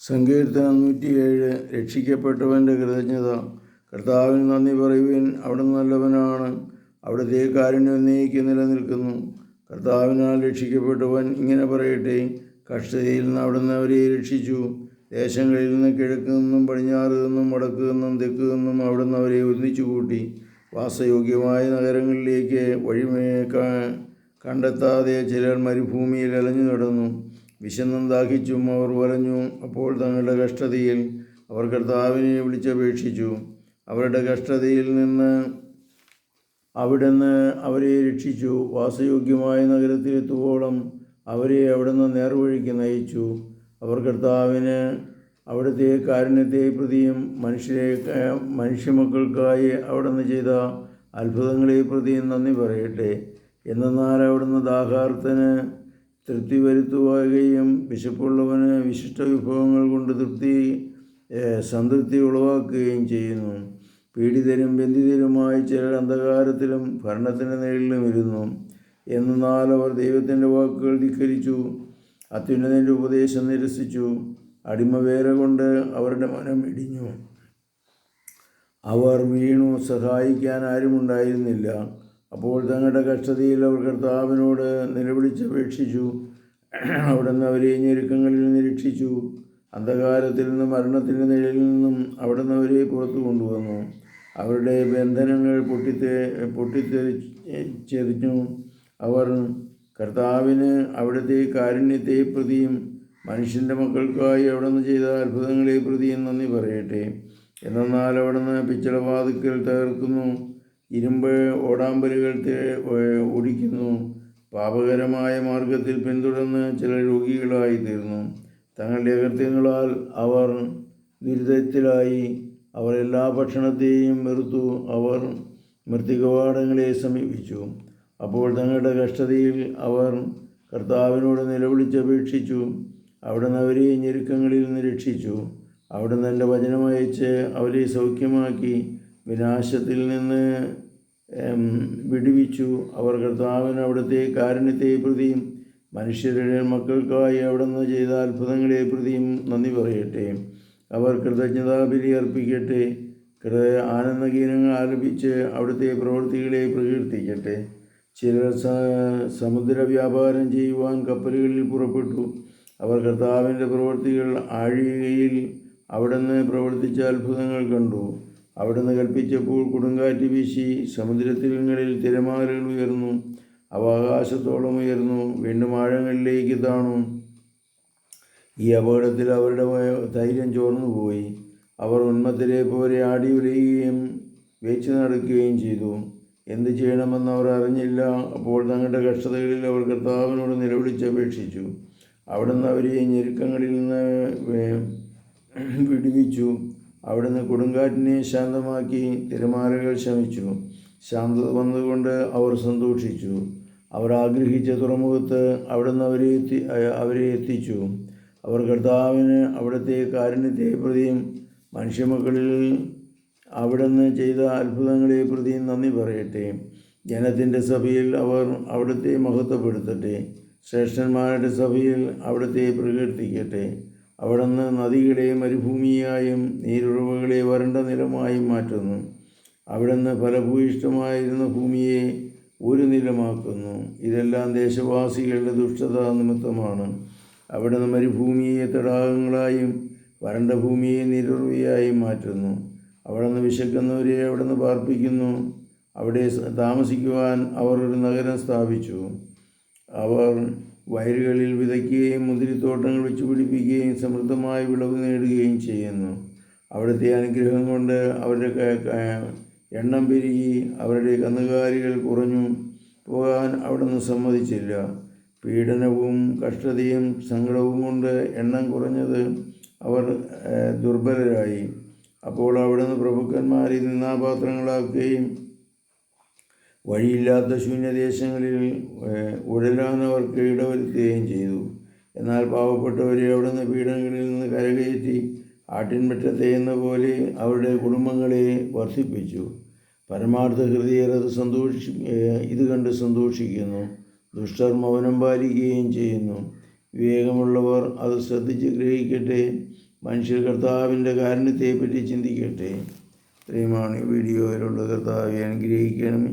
സങ്കീർത്തനം നൂറ്റിയേഴ് രക്ഷിക്കപ്പെട്ടവന്റെ കൃതജ്ഞത. കർത്താവിന് നന്ദി പറയുവിൻ അവിടുന്ന് നല്ലവനാണ്. അവിടുത്തെ കാരുണ്യം നീക്കി നിലനിൽക്കുന്നു. കർത്താവിനാൽ രക്ഷിക്കപ്പെട്ടവൻ ഇങ്ങനെ പറയട്ടെ കഷ്ടതയിൽ നിന്ന് അവിടുന്ന് അവരെ രക്ഷിച്ചു. ദേശങ്ങളിൽ നിന്ന് കിഴക്ക് നിന്നും പടിഞ്ഞാറ് നിന്നും വടക്ക് നിന്നും തെക്ക് നിന്നും അവിടുന്ന് അവരെ ഒന്നിച്ചു കൂട്ടി. വാസയോഗ്യമായ നഗരങ്ങളിലേക്ക് വഴിമേ കണ്ടെത്താതെ ചിലർ മരുഭൂമിയിൽ അലഞ്ഞു നടന്നു. വിശന്നും ദാഹിച്ചും അവർ വരഞ്ഞു അപ്പോൾ തങ്ങളുടെ കഷ്ടതയിൽ അവർ കർത്താവിനെ വിളിച്ചപേക്ഷിച്ചു. അവരുടെ കഷ്ടതയിൽ നിന്ന് അവിടുന്ന് അവരെ രക്ഷിച്ചു. വാസയോഗ്യമായ നഗരത്തിലെത്തുവോളം അവരെ അവിടുന്ന് നേർവഴിക്ക് നയിച്ചു. അവർ കർത്താവിന് അവിടുത്തെ കാരുണ്യത്തെ പ്രതിയും മനുഷ്യരെ മനുഷ്യമക്കൾക്കായി അവിടുന്ന് ചെയ്ത അത്ഭുതങ്ങളെ പ്രതിയും നന്ദി പറയട്ടെ. എന്നാൽ അവിടുന്ന് ദാഹാർത്തന് തൃപ്തി വരുത്തുകയും വിശപ്പുള്ളവന് വിശിഷ്ട വിഭവങ്ങൾ കൊണ്ട് തൃപ്തി സംതൃപ്തി ഉളവാക്കുകയും ചെയ്യുന്നു. പീഡിതരും ബന്ധിതരുമായി ചിലർ അന്ധകാരത്തിലും ഭരണത്തിന്റെ നേരിലും ഇരുന്നു. എന്നാൽ അവർ ദൈവത്തിന്റെ വാക്കുകൾ ധിക്കരിച്ചു അത്യുന്നതിന്റെ ഉപദേശം നിരസിച്ചു അടിമവേല കൊണ്ട് അവരുടെ മനം ഇടിഞ്ഞു. അവർ വീണു സഹായിക്കാൻ ആരുമുണ്ടായിരുന്നില്ല. അപ്പോൾ തങ്ങളുടെ കഷ്ടതയിൽ അവർ കർത്താവിനോട് നിലവിളിച്ചപേക്ഷിച്ചു അവിടുന്ന് അവരെ ഞെരുക്കങ്ങളിൽ നിരീക്ഷിച്ചു അന്ധകാരത്തിൽ നിന്നും മരണത്തിന്റെ നിഴലിൽ നിന്നും അവിടുന്ന് അവരെ പുറത്തു കൊണ്ടുവന്നു. അവരുടെ ബന്ധനങ്ങൾ പൊട്ടിത്തെ പൊട്ടിത്തെറിച്ചെറിഞ്ഞു. അവർ കർത്താവിന് അവിടുത്തെ കാരുണ്യത്തെ പ്രതിയും മനുഷ്യന്റെ മക്കൾക്കായി അവിടുന്ന് ചെയ്ത അത്ഭുതങ്ങളെ പ്രതിയും നന്ദി പറയട്ടെ. എന്നാൽ അവിടുന്ന് പിച്ചളവാതുക്കൽ തകർക്കുന്നു. ഇരുമ്പ് ഓടാമ്പലുകൾ ഓടിക്കുന്നു. പാപകരമായ മാർഗത്തിൽ പിന്തുടർന്ന് ചില രോഗികളായി തീർന്നു. തങ്ങളുടെ അകൃത്യങ്ങളാൽ അവർ ദുരിതത്തിലായി അവർ എല്ലാ ഭക്ഷണത്തെയും വെറുത്തു. അവർ മൃത്തികവാടങ്ങളെ സമീപിച്ചു. അപ്പോൾ തങ്ങളുടെ കഷ്ടതയിൽ അവർ കർത്താവിനോട് നിലവിളിച്ചപേക്ഷിച്ചു. അവിടുന്ന് അവരെ ഞെരുക്കങ്ങളിൽ നിന്ന് രക്ഷിച്ചു. അവിടുന്ന് എന്റെ വചനമയച്ച് അവരെ സൗഖ്യമാക്കി. വിനാശത്തിൽ നിന്ന് വിടുവിച്ചു. അവർ കർത്താവിന് അവിടുത്തെ കാരുണ്യത്തെ പ്രതിയും മനുഷ്യരുടെ മക്കൾക്കായി അവിടുന്ന് ചെയ്ത അത്ഭുതങ്ങളെ പ്രതിയും നന്ദി പറയട്ടെ. അവർ കൃതജ്ഞതാബലി അർപ്പിക്കട്ടെ. കൃത ആനന്ദഗീനങ്ങൾ ആലപിച്ച് അവിടുത്തെ പ്രവൃത്തികളെ പ്രകീർത്തിക്കട്ടെ. ചിലർ സമുദ്ര വ്യാപാരം ചെയ്യുവാൻ കപ്പലുകളിൽ പുറപ്പെട്ടു. അവർ കർത്താവിന്റെ പ്രവൃത്തികൾ ആഴികയിൽ അവിടുന്ന് പ്രവർത്തിച്ച അത്ഭുതങ്ങൾ കണ്ടു. അവിടുന്ന് കൽപ്പിച്ചപ്പോൾ കൊടുങ്കാറ്റ് വീശി സമുദ്രത്തിരങ്ങളിൽ തിരമാലകൾ ഉയർന്നു. അവ ആകാശത്തോളം ഉയർന്നു. വീണ്ടും ആഴങ്ങളിലേക്ക് താണു. ഈ അപകടത്തിൽ അവരുടെ ധൈര്യം ചോർന്നുപോയി അവർ ഉന്മത്തിലെ പോലെ ആടി ഉലയുകയും വേച്ചു നടക്കുകയും ചെയ്തു. എന്ത് ചെയ്യണമെന്ന് അവർ അറിഞ്ഞില്ല. അപ്പോൾ തങ്ങളുടെ കഷ്ടതകളിൽ അവർ കർത്താവിനോട് നിലവിളിച്ചപേക്ഷിച്ചു. അവിടുന്ന് അവരെ ഞെരുക്കങ്ങളിൽ നിന്ന് വിടുവിച്ചു. അവിടുന്ന് കൊടുങ്കാറ്റിനെ ശാന്തമാക്കി തിരമാലകൾ ശമിച്ചു. ശാന്തത വന്നുകൊണ്ട് അവർ സന്തോഷിച്ചു. അവർ ആഗ്രഹിച്ച തുറമുഖത്ത് അവിടുന്ന് അവരെ എത്തി അവരെ എത്തിച്ചു. അവർ കർത്താവിന് അവിടുത്തെ കാരുണ്യത്തെ പ്രതിയും മനുഷ്യമക്കളിൽ അവിടുന്ന് ചെയ്ത അത്ഭുതങ്ങളെ പ്രതിയും നന്ദി പറയട്ടെ. ജനത്തിന്റെ സഭയിൽ അവർ അവിടുത്തെ മഹത്വപ്പെടുത്തട്ടെ. ശ്രേഷ്ഠന്മാരുടെ സഭയിൽ അവിടുത്തെ പ്രകീർത്തിക്കട്ടെ. അവിടുന്ന് നദികളെ മരുഭൂമിയായും നീരുറവുകളെ വരണ്ട നിലമായും മാറ്റുന്നു. അവിടുന്ന് ഫലഭൂയിഷ്ടമായിരുന്ന ഭൂമിയെ ഒരു നിലമാക്കുന്നു. ഇതെല്ലാം ദേശവാസികളുടെ ദുഷ്ടത നിമിത്തമാണ്. അവിടുന്ന് മരുഭൂമിയെ തടാകങ്ങളായും വരണ്ട ഭൂമിയെ നീരുറവിയായും മാറ്റുന്നു. അവിടുന്ന് വിശക്കുന്നവരെ അവിടുന്ന് പാർപ്പിക്കുന്നു. അവിടെ താമസിക്കുവാൻ അവർ ഒരു നഗരം സ്ഥാപിച്ചു. അവർ വയലുകളിൽ വിതയ്ക്കുകയും മുന്തിരിത്തോട്ടങ്ങൾ വെച്ച് പിടിപ്പിക്കുകയും സമൃദ്ധമായ വിളവ് നേടുകയും ചെയ്യുന്നു. അവിടുത്തെ അനുഗ്രഹം കൊണ്ട് അവരുടെ എണ്ണം പെരുകി അവരുടെ കന്നുകാലികൾ കുറഞ്ഞു പോകാൻ അവിടുന്ന് സമ്മതിച്ചില്ല. പീഡനവും കഷ്ടതയും സങ്കടവും കൊണ്ട് എണ്ണം കുറഞ്ഞത് അവർ ദുർബലരായി. അപ്പോൾ അവിടുന്ന് പ്രഭുക്കന്മാരെ നിന്നാപാത്രങ്ങളാക്കുകയും വഴിയില്ലാത്ത ശൂന്യദേശങ്ങളിൽ ഉഴലാനവർക്ക് ഇടവരുത്തുകയും ചെയ്തു. എന്നാൽ പാവപ്പെട്ടവരെ അവിടുന്ന് പീഡനങ്ങളിൽ നിന്ന് കരകയറ്റി ആട്ടിൻപറ്റത്തെ എന്ന പോലെ അവരുടെ കുടുംബങ്ങളെ വർദ്ധിപ്പിച്ചു. പരമാർത്ഥ ഹൃദയർ അത് സന്തോഷി ഇത് കണ്ട് സന്തോഷിക്കുന്നു. ദുഷ്ടർ മൗനം പാലിക്കുകയും ചെയ്യുന്നു. വിവേകമുള്ളവർ അത് ശ്രദ്ധിച്ച് ഗ്രഹിക്കട്ടെ. മനുഷ്യർ കർത്താവിന്റെ കാരുണ്യത്തെപ്പറ്റി ചിന്തിക്കട്ടെ. ഇത്രയുമാണ് ഈ വീഡിയോയിലുള്ള കർത്താവെ. അനുഗ്രഹിക്കണമേ.